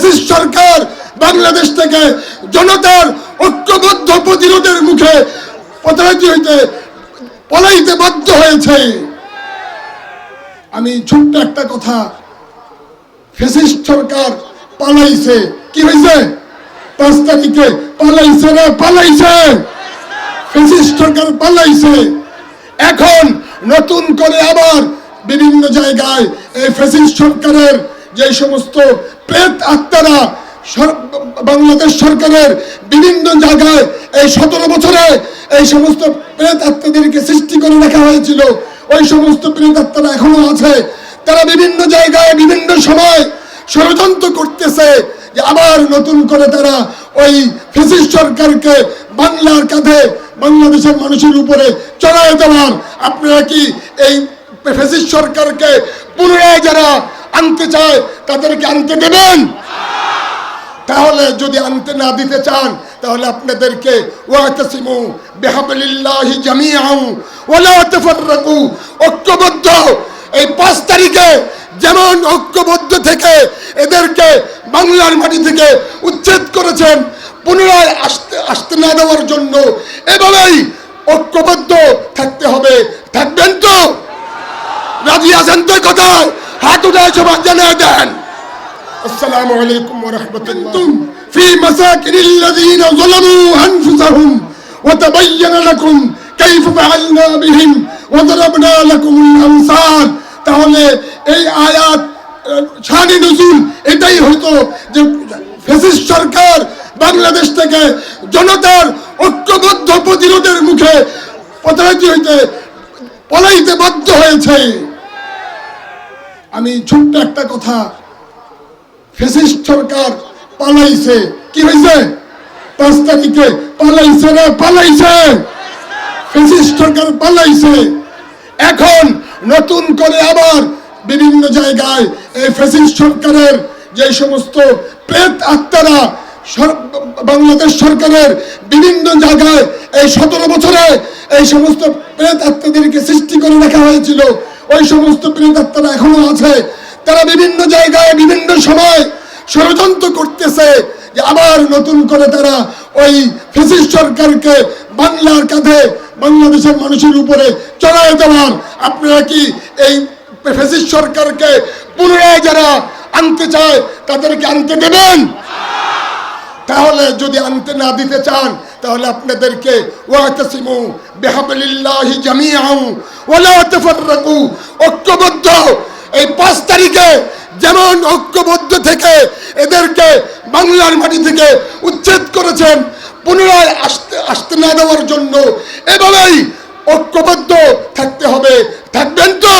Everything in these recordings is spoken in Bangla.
ফ্যাসিস্ট সরকার বাংলাদেশ থেকে জনতার ঐক্যবদ্ধ প্রতিরোধের মুখে প্রতারিত হইতে পলাইতে বাধ্য হয়েছে। আমি ছোট্ট একটা কথা ফ্যাসিস্ট সরকার পালাইছে। কি হয়েছে পাঁচ তারিখে পালাইছে রে পালাইছে? ফ্যাসিস্ট সরকার পালাইছে। এখন নতুন করে আবার বিভিন্ন জায়গায় এই ফ্যাসিস্ট সরকারের যে সমস্ত প্রেত আত্মারা বাংলাদেশ সরকারের বিভিন্ন জায়গায় এই সতেরো বছরে এই সমস্ত প্রেত আত্মাদেরকে সৃষ্টি করে রাখা হয়েছিল, ওই সমস্ত প্রেত আত্মারা এখনও আছে। তারা বিভিন্ন জায়গায়, বিভিন্ন সময় ষড়যন্ত্র করতেছে যে আবার নতুন করে তারা ওই ফেসিস্ট সরকারকে বাংলার কাঁধে বাংলাদেশের মানুষের উপরে চড়ায় দেওয়ার। আপনারা কি এই ফেসিস সরকারকে পুনরায় যারা আনতে চায়, তাদেরকে আনতে দেবেন। তাহলে যদি আনতে না দিতে চান, তাহলে আপনাদেরকে ঐক্যবদ্ধ। এই পাঁচ তারিখে যেমন ঐক্যবদ্ধ থেকে এদেরকে বাংলার মাটি থেকে উচ্ছেদ করেছেন, পুনরায় আসতে আসতে না দেওয়ার জন্য এভাবেই ঐক্যবদ্ধ থাকতে হবে। থাকবেন তো? রাজি আছেন তো কথায়? হাত উঠায় সবাই জানিয়ে দেন। আসসালামু আলাইকুম ওয়া রাহমাতুল্লাহ। ফি মাসাকিনিল্লাযীনা যালামু আনফুসাহুম ওয়া তাবায়্যানা লাকুম কাইফা ফাআলনা বিহিম ওয়া দারাবনা লাকুমুল তাহলে এই আয়াত শানি নজুল এটাই হতো যে ফ্যাসিস্ট সরকার বাংলাদেশ থেকে জনতার ঐক্যবদ্ধ প্রতিরোধের মুখে প্রতারিত হইতে পলাইতে বাধ্য হয়েছে। আমি ছোট্ট একটা কথা সরকার পালাইছে। কি হয়েছে পাঁচ তারিখে পালাইছে রে পালাইছে? সরকার পালাইছে। এখন নতুন করে আবার বিভিন্ন জায়গায় এই ফেসিস্ট সরকারের যে সমস্ত প্রেত আত্মারা বাংলাদেশ সরকারের বিভিন্ন জায়গায় এই সতেরো বছরে এই সমস্ত প্রেত আত্মাদেরকে সৃষ্টি করে রাখা হয়েছিল। ওই সমস্ত প্রেত আত্মারা এখনও আছে। তারা বিভিন্ন জায়গায়, বিভিন্ন সময় ষড়যন্ত্র করতেছে যে আবার নতুন করে তারা ওই ফেসিস্ট সরকারকে বাংলার কাঁধে, বাংলাদেশের মানুষের উপরে চড়াই দেওয়ার। আপনারা কি এই ফেসিস্ট সরকারকে পুনরায় যারা আনতে চায়, তাদেরকে আনতে দেবেন? তাহলে যদি আনতে না দিতে চান, তাহলে আপনাদেরকে ঐক্যবদ্ধ। এই পাঁচ তারিখে যেমন ঐক্যবদ্ধ থেকে এদেরকে বাংলার মাটি থেকে উচ্ছেদ করেছেন, পুনরায় আসতে আসতে না দেওয়ার জন্য এভাবেই ঐক্যবদ্ধ থাকতে হবে। থাকবেন তো?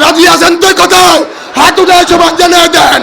রাজি আছেন তো কথায়? হাত উঠায় সবাই, জানিয়ে দেন।